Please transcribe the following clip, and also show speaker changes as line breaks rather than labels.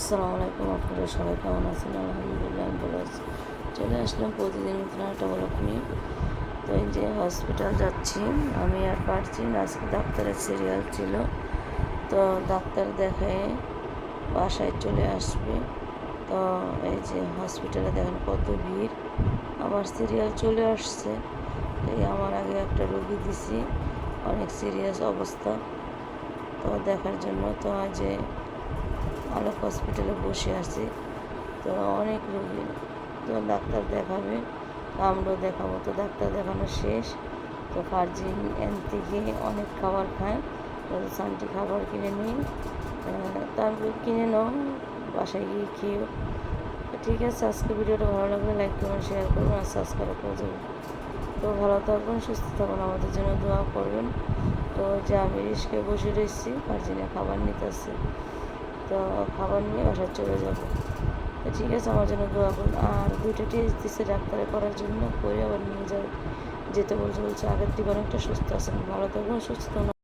আসসালামু আলাইকুম, আপনারা সবাই কেমন আছেন? আলহামদুলিল্লাহ, আমি ভালো আছি। চলে আসলাম প্রতিদিন মতন একটা ব্লক নিয়ে। তো এই যে হসপিটাল যাচ্ছি, আমি আর পারছি না, আজকে ডাক্তারের সিরিয়াল ছিল। তো ডাক্তার দেখায় বাসায় চলে আসবে। তো এই যে হসপিটালে দেখেন কত ভিড়। আমার সিরিয়াল চলে আসছে। এই আমার আগে একটা রোগী দিছি, অনেক সিরিয়াস অবস্থা। তো দেখার জন্য তো আজ আলোক হসপিটালে বসে আছি। তো অনেক রোগী তো ডাক্তার দেখাবে। তো আমরাও দেখাবো। তো ডাক্তার দেখানো শেষ। তো ফার্জিন এন থেকে অনেক খাবার খায়। তো সানটি খাবার কিনে নিই তারপর কিনে নাও। বাসায় গিয়ে খেয়েও। ঠিক আছে আজকে ভিডিওটা ভালো লাগলে লাইক করবেন শেয়ার করবেন আর সাবস্ক্রাইব করে দেবেন। তো ভালো থাকবেন, সুস্থ থাকবেন, আমাদের জন্য দোয়া করবেন। তো যে আমি রিস্কে বসে রয়েছি ফার্জিনে খাবার নিতেছে তো খাবার নিয়ে বাসায় চলে যাব। ঠিক আছে, আমার জন্য দোয়া করুন। আর দুইটা টেস্ট দিচ্ছে ডাক্তারে করার জন্য করে আবার নিয়ে যাবে যেতে বলছে বলছে আগের থেকে অনেকটা সুস্থ আছেন, ভালো থাকবেন, সুস্থ থাকবেন